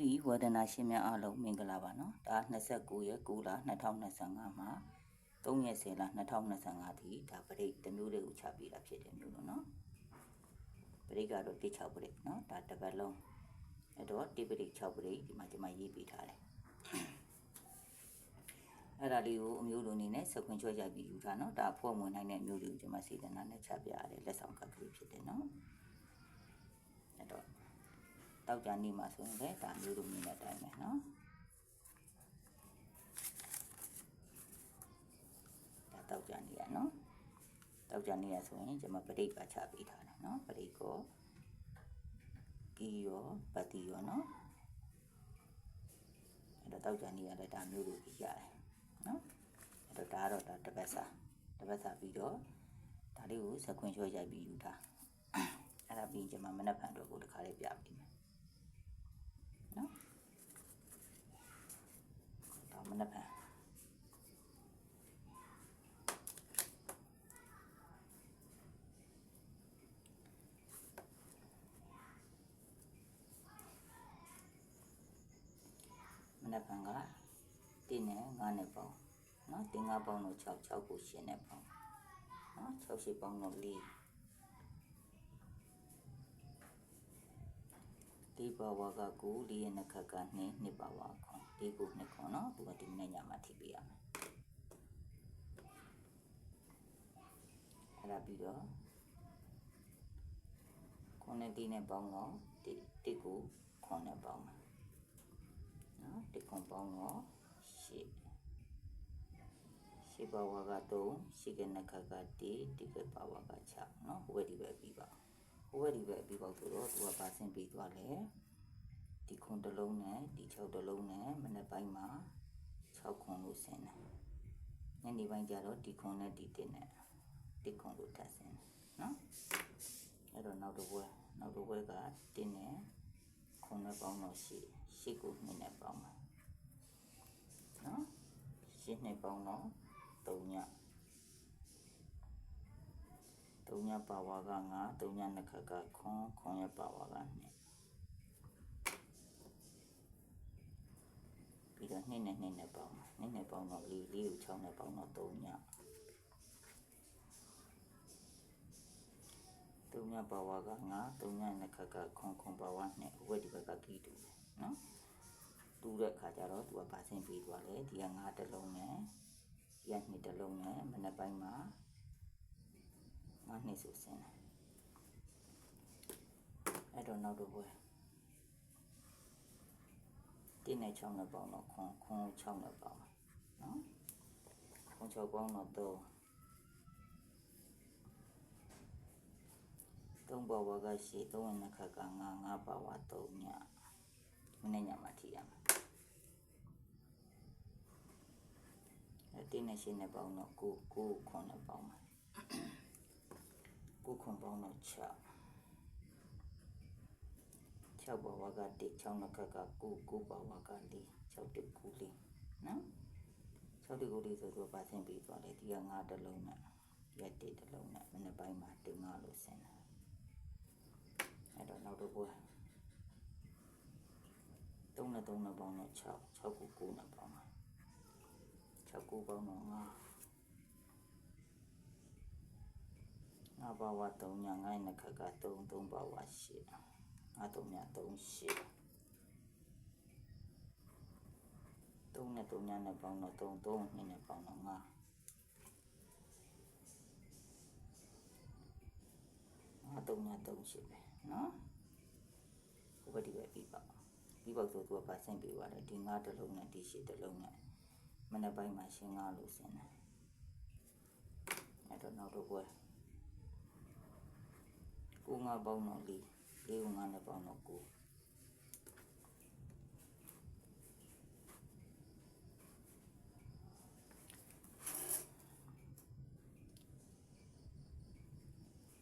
ဒီဝဒနာရှင်များအားလုံးမင်္ဂလာပါနော်ဒါ29ရက်9လ2025မှာ3ရက်10လ2025ဒီဒါပရိတ်တစ်မျိုးလေးကိုချပေးတာဖြစ်တယ်မျိုးလို့နော်ပရိတ်ကတော့တိ6ပရိတ်နော်ဒါတစ်ပတ်လုံးအဲ့တော့တိပရိတ်6ပရိတ်ဒီမှာကျွန်မရေးပေးထားတယ်အဲ့ဒါလေးကိုအမျိုးလိုအနေနဲ့စခွင်ချွဲကြပြီးယူတာနော်ဒါဖွဲ့ဝင်နိုင်တဲ့အမျိုးလေးကိုကျွန်မစေတနာနဲ့ချပြရတယ်လက်ဆောင်ကပ်ကလေးဖြစ်တယ်နော်အဲ့တော့ တောက်ကြနေမှာဆိုရင်လည်းဒါမျိုးလိုမျိုးနဲ့တိုင်းမယ်နော်ဒါတောက်ကြနေရနော်တောက်ကြနေရဆိုရင်ကျွန်မပရိတ်ပါချပေးထားတယ်နော်ပရိတ်ကိုကီရောပတိရောနော်အဲ့တော့တောက်ကြနေရလည်းဒါမျိုးလိုကြီးရတယ်နော်အဲ့တော့ဒါကတော့ဒါတစ်ပတ်စာတစ်ပတ်စာပြီးတော့ဒါလေးကိုစခွင်ချွဲရိုက်ပြီးယူထားအဲ့ဒါပြီးကျွန်မမနက်ဖြန်တော့ကိုတစ်ခါလေးပြပေးမယ် နော်ဒါမနက်ဖြန်မ နက်ဖြန်ကတင်းနဲ့ငါးနဲ့ပေါင်းနော်တင်းငါးပေါင်းတော့6 6ကိုရှင်းနဲ့ပေါင်းနော်6ရှိပေါင်းတော့4ဒီဘဝကကိုလေးရဲ့နှခတ်ကနှစ်နှစ်ပါဝါခွန်ဒီကိုနှစ်ခွန်နော်သူကဒီနေ့ညမှာထိပေးရမယ်အဲ့ဒါပြီးတော့ခွန်နဲ့ဒီနဲ့ပေါင်းတော့ဒီဒီကိုခွန်နဲ့ပေါင်းမယ်နော် ဒီခွန်ပေါင်းတော့ရှစ်ရှစ်ပါဝါက3ရှစ်ကနှခတ်က1ဒီကပါဝါက6နော်ဟိုဘက်ဒီဘက်ပြီးပါဟိုဘက်ဒီဘက်ပြီးပေါက်ဆိုတော့သူကပါဆင်းပြီးသွားတယ်ဒီခွန်တစ်လုံးနဲ့ဒီ6တစ်လုံးနဲ့မနေ့ပိုင်းမှာ6ခွန်လို့ဆင်းတယ်ညနေပိုင်းကျတော့ဒီခွန်နဲ့ဒီတင်နဲ့ဒီခွန်လို့ထပ်ဆင်းတယ်နော်အဲ့တော့နောက်တစ်ပွဲနောက်တစ်ပွဲကတင်နဲ့ခွန်နဲ့ပေါင်းတော့ရှိရှိကိုနှစ်နဲ့ပေါင်းမှာနော်ရှိနှစ် ပေါင်းတော့3ည3ညပါဝါက9 3ညနှစ်ခတ်ကခွန်ခွန်ရဲ့ပါဝါက2ပြီးတော့2နဲ့2နဲ့ပေါင်းမှာ2နဲ့ပေါင်းတော့4 4ကို6နဲ့ပေါင်းတော့3ည3ညပါဝါက9 3ညနှစ်ခတ်ကခွန်ခွန်ပါဝါ2ဝက်ဒီဘက်ကကီတူတယ်နော် တူတဲ့ခါကျတော့သူကပါဆင်းပြီးသွားတယ်ဒီက9တစ်လုံးနဲ့ဒီက2တစ်လုံးနဲ့မနေ့ပိုင်းမှာငါးနှစ်ဆိုဆင်းတယ်အဲ့တော့နောက်တော့ဘယ်တင်းနဲ့6နဲ့ပေါင်းတော့ခွန်ခွန်6နဲ့ပေါင်းမယ်နော်ခွန်6ပေါင်းတော့3 3ပါဝါကရှိ3ဝင်နှစ်ခက်က9 9ပါဝါ3ညမနေ့ညမှာထိရမယ်အဲ့ တင်းနဲ့ရှင်းနဲ့ပေါင်းတော့9 9ခွန်နဲ့ပေါင်းမယ်ကိုခွန်ပေါင်းတော့6 6ပါဝါက1 6နှစ်ခက်က9 9ပါဝါက4 6တစ်ကူလေးနော်6တစ်ကူလေးဆိုတော့ပါဆင်းပြီးသွားတယ်ဒီက9တစ်လုံးနဲ့ရက်1တစ်လုံးနဲ့မနေ့ပိုင်းမှာတင်9လို့ဆင်းတယ်အဲ့တော့နောက်တော့ဘွယ်3နဲ့3နဲ့ပေါင်းတော့6 6ကို9နဲ့ပေါင်းမှာ 6ကိုပေါင်းတော့9ငါဘာဝ3ညငိုင်းနှစ်ခက်က3 3ဘာဝ8ငါ3ည3 8 3နဲ့3ညနဲ့ပေါင်းတော့3 3နှစ်နဲ့ပေါင်းတော့5ငါ3ည3 8ပဲနော်ဟိုဘက်ဒီဘက်ပြီးပါပြီးပါဆိုသူကပါဆင့်ပြီးပါတယ်ဒီ5တစ်လုံးနဲ့ဒီ8တစ်လုံးနဲ့ မနေ့ပိုင်းမှာရှင်း5လို့ဆင်းတယ်အဲ့တော့နောက်တော့ဘွယ်ကိုငါပေါင်းတော့လေးလေးကိုငါနဲ့ပေါင်းတော့ကို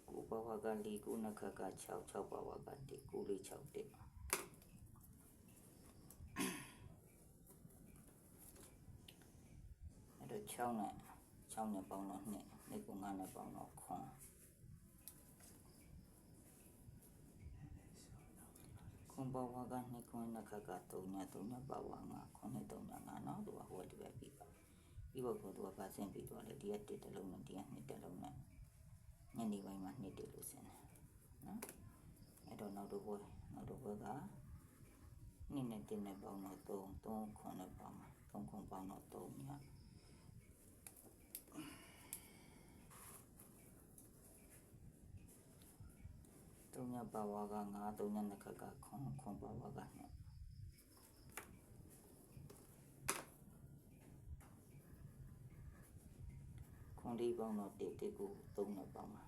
ကိုဘဝကလေးကိုနခက 6 6ဘဝကတည်းကိုလေး6တက်အဲ့တော့6နဲ့6နဲ့ပေါင်းတော့2နှစ်ကိုငါနဲ့ပေါင်းတော့ခွန်ခွခွန်ဘဝကနှစ်ခွန်းနှစ်ခါက3ည3ညဘဝ9ခွန်းနဲ့3ည9နော်သူကဟိုဒီပဲပြီးပါပြီးတော့ကိုသူကပါဆင်းပြီးတော့လေဒီကတစ်တလုံးနဲ့ဒီကနှစ်တလုံးနဲ့ညနေပိုင်းမှာနှစ်တလို့ဆင်းတယ်နော်အဲ့တော့နောက်တော့ဘွယ်နောက်တော့ဘွယ်ကနှစ်နဲ့တစ်နဲ့ပေါင်းတော့3 3ခွန်းနဲ့ပေါင်းမှာ3ခွန်းပေါင်းတော့3ညတုံ ညပါဝါက9တုံညနှစ်ခါကခွန်ခွန်ပါဝါကနှစ်ခွန်လေးပေါင်းတော့1 1ကို3နဲ့ပေါင်းပါ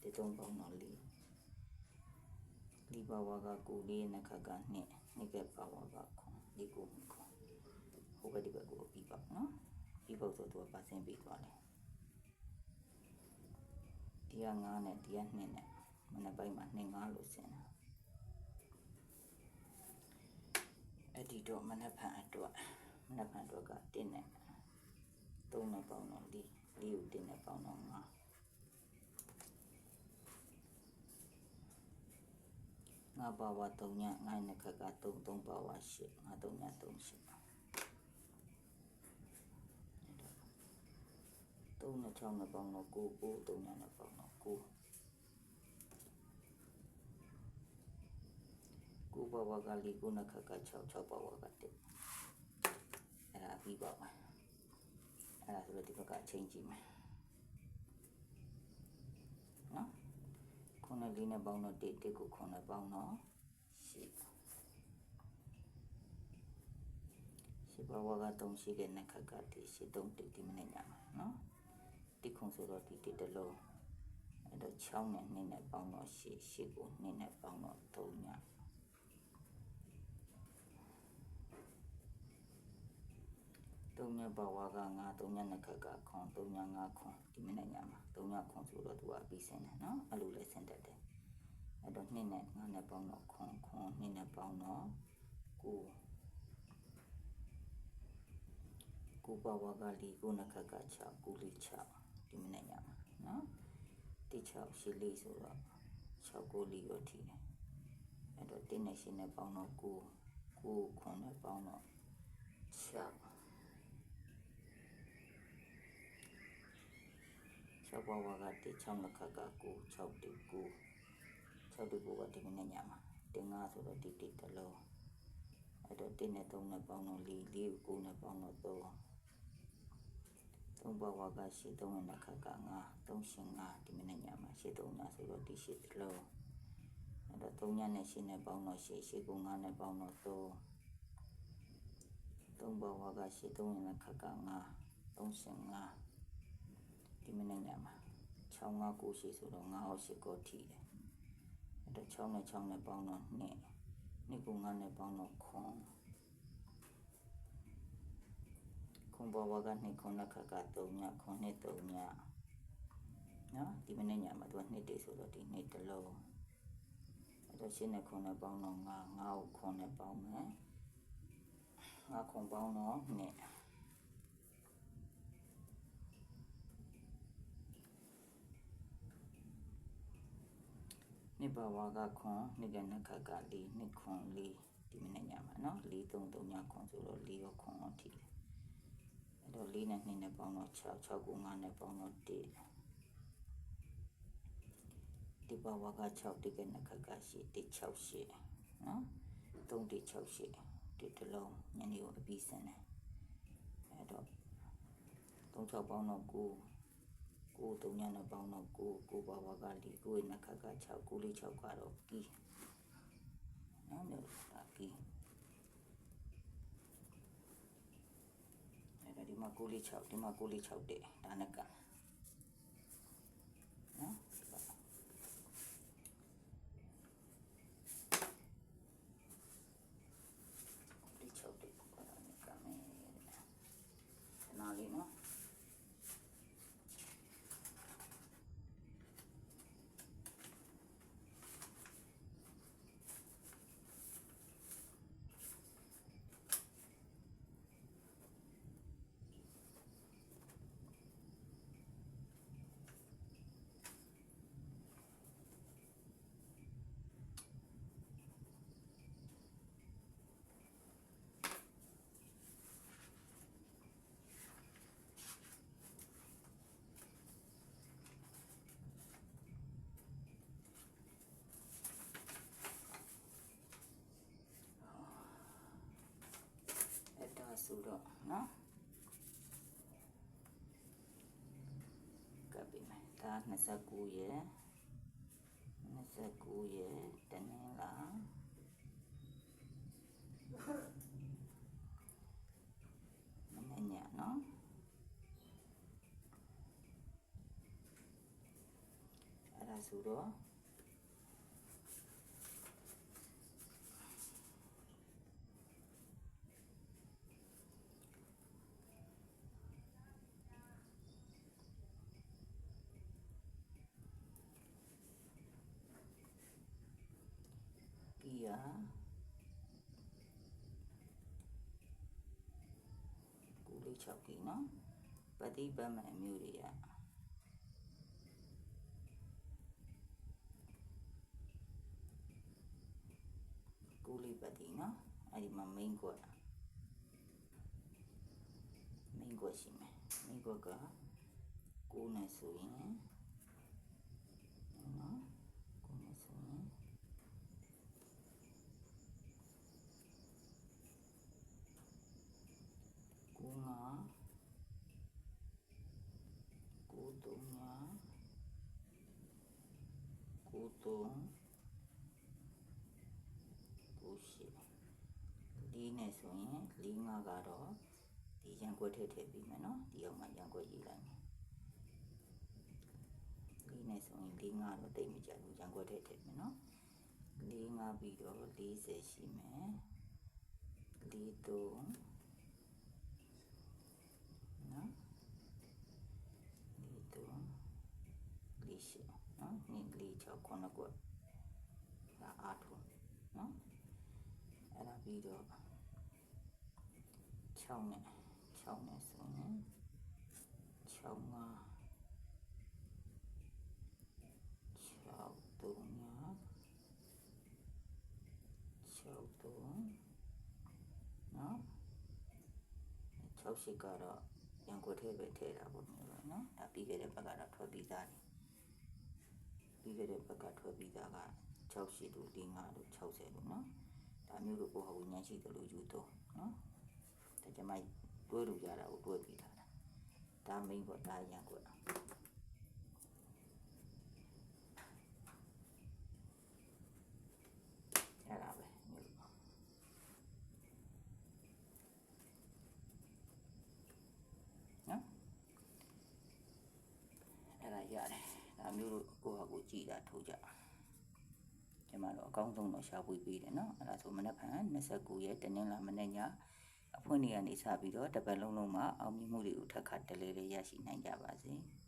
1 3ပေါင်းတော့4လီပါဝါက9လေးနှစ်ခါကနှစ်နှစ်ကပါဝါကခွန်ဒီကိုခွန်ဟိုဘက်ဒီဘက်ကိုပြီးပါနော်ပြီးဖို့ဆိုသူကပါစင်ပြီးသွားတယ်ဒီက9နဲ့ဒီက2နဲ့ မနေ့ပိုင်းမှာ2 5လို့ဆင်တာအဲ့ဒီတော့မနေ့ဖန်အတွက်မနေ့ဖန်အတွက်က1နဲ့3နဲ့ပေါင်းတော့4 4ကို1နဲ့ပေါင်းတော့5ငါပါဝါ3ညငါနှစ်ခက်က3 3ပါဝါ8ငါ3ည3 8သုံးနဲ့6နဲ့ပေါင်းတော့9 9 3ညနဲ့ပေါင်းတော့9 9ဘဝကလေး9နှစ်ခက်က6 6ဘဝက1အဲ့ဒါပြီးပါမယ်အဲ့ဒါဆိုတော့ဒီဘက်ကအချိန်ကြည့်မယ်နော်ခုနှစ်လေးနဲ့ပေါင်းတော့1 1ကိုခုနှစ်ပေါင်းတော့8ရှိဘဝက3ရှိတဲ့နှစ်ခက်ကတည်းရှိ3တိတိမနဲ့ညမှာနော်တိခုံဆိုတော့ဒီတိတလုံးအဲ့တော့6နဲ့2နဲ့ပေါင်းတော့8 8ကို2နဲ့ပေါင်းတော့3ည တုံညဘဝက9တုံညနှစ်ခက်ကခွန်တုံည9ခွန်ဒီမနေ့ညမှာတုံညခွန်ဆိုတော့သူကအပြီးဆင်းတယ်နော်အဲ့လိုလဲဆင်းတတ်တယ်အဲ့တော့2နဲ့9နဲ့ပေါင်းတော့ခွန်ခွန်2နဲ့ပေါင်းတော့9ကိုဘဝကလီကိုနှစ်ခက်က6ကိုလီ6ဒီမနေ့ညမှာနော်တိ6ရှိလေးဆိုတော့6ကိုလီကိုထိတယ်အဲ့တော့တင်းနဲ့ရှင်းနဲ့ပေါင်းတော့9 9ခွန်နဲ့ပေါင်းတော့6 6ဘဝကတ6နှစ်ခက်က9 6တိ9 6တိ9ကဒီမနေ့ညမှာတင်9ဆိုတော့ဒီတိတလုံးအဲ့တော့1နဲ့3နဲ့ပေါင်းတော့4 4ကို9နဲ့ပေါင်းတော့3 3ဘဝကရှိ3နှစ်ခက်က9 3ရှင်9ဒီမနေ့ညမှာရှိ3ညဆိုတော့ဒီရှိတလုံးအဲ့တော့3ညနဲ့ရှိနဲ့ပေါင်းတော့ရှိရှိကို9နဲ့ပေါင်းတော့3 3ဘဝကရှိ3နှစ်ခက်က9 3ရှင်9 ဒီမနေ့ညမှာ6 5 9ရှိဆိုတော့9အောင်ရှိကိုထိတယ်အဲ့တော့6နဲ့6နဲ့ပေါင်းတော့2နှစ်ကို9နဲ့ပေါင်းတော့ခွန်ခွန်ဘဝက2ခွန်နှစ်ခက်က3ညခွန်နှစ်3ညနော်ဒီမနေ့ညမှာသူကနှစ်တည်းဆိုတော့ဒီနှစ်တစ်လုံးအဲ့တော့ရှင်းနဲ့ခွန်နဲ့ပေါင်းတော့9 9ကိုခွန်နဲ့ပေါင်းမယ်9ခွန်ပေါင်းတော့2 နှစ်ဘဝကခွန်နှစ်ကနှစ်ခက်ကလေးနှစ်ခွန်လေးဒီမနေ့ညမှာနော်4 3 3ညခွန်ဆိုတော့4ရောခွန်ရောထိတယ်အဲ့တော့4နဲ့2နဲ့ပေါင်းတော့6 6ကို9နဲ့ပေါင်းတော့1ဒီဘဝက6တိကနှစ်ခက်ကရှိ1 6ရှိနော်3 1 6ရှိဒီတလုံးညနေကိုအပြီးစင်းတယ်အဲ့တော့3 6ပေါင်းတော့9 ကိုတုံညနဲ့ပေါင်းတော့ကိုကိုဘဝကလီကိုရဲ့နှစ်ခါက6ကိုလေး6ကတော့ကီနော်လို့ဒါကီအဲ့ဒါဒီမှာကိုလေး6ဒီမှာကိုလေး6တဲ့ဒါနဲ့ကနော်ဒီ6တဲ့ဒါနဲ့ကမယ်နားလေးနော် ဆိုတော့နော်ကပ်ပြီမယ်ဒါ29ရဲ့29ရဲ့တနင်္လာမနေ့ညနော်အဲ့ဒါဆိုတော့ ဒီဟာကူလေး 6ကီနော်ပฏิပတ်မဲ့အမျိုးတွေကကူလေးပတိနော်အဲ့ဒီမှာ main ကွက် main ကွက်ရှိမယ် main ကွက်ကကိုးနဲ့ဆိုရင် 3 9 10 4နဲ့ဆိုရင်4 5ကတော့ဒီရန်ကွက်ထည့်ထည့်ပြီးမယ်နော်ဒီအောင်မှာရန်ကွက်ရေးလိုက်မယ်4နဲ့ဆိုရင်4 5တော့တိတ်မကြဘူးရန်ကွက်ထည့်ထည့်မယ်နော်4 5ပြီးတော့40ရှိမယ်4 3နော်4 3 4 8 နော်နိလေး6ခုနှစ်ခုဒါအားထုံနော်အဲ့ဒါပြီးတော့6နဲ့6နဲ့ဆိုရင်6မှာ6တုံညာ6တုံနော်6ရှိကတော့ရန်ကိုထဲပဲထည့်တာပေါ့မျိုးလို့နော်ဒါပြီးခဲ့တဲ့ဘက်ကတော့ထွက်ပြီးသားနေ ပြီးခဲ့တဲ့ဘက်ကထွက်ပြီးသားက6ရှိတို့4 5တို့60တို့နော်ဒါမျိုးလို့ကိုဟောဝဉာဏ်ရှိတယ်လို့ယူတော့နော်ဒါကြမ်းတွဲလို့ရတာကိုတွဲပြီးထားတာဒါမိန်ပေါ့ဒါရန်ကိုအဲ့ဒါပဲမျိုးလို့ နော်အဲ့ဒါ ရတယ်ဒါမျိုးလို့ကိုယ့်ဟာကိုယ်ကြည်တာထိုးကြကျမတို့အကောင်းဆုံးတော့ရှာဖွေပေးတယ်နော်အဲ့ဒါဆိုမနက်ဖြန်29ရက်တနင်္လာမနေ့ညအဖွင့်နေကနေစပြီးတော့တစ်ပတ်လုံးလုံးမှာအောင်မြင်မှုတွေကိုထပ်ခါတလဲလဲရရှိနိုင်ကြပါစေ။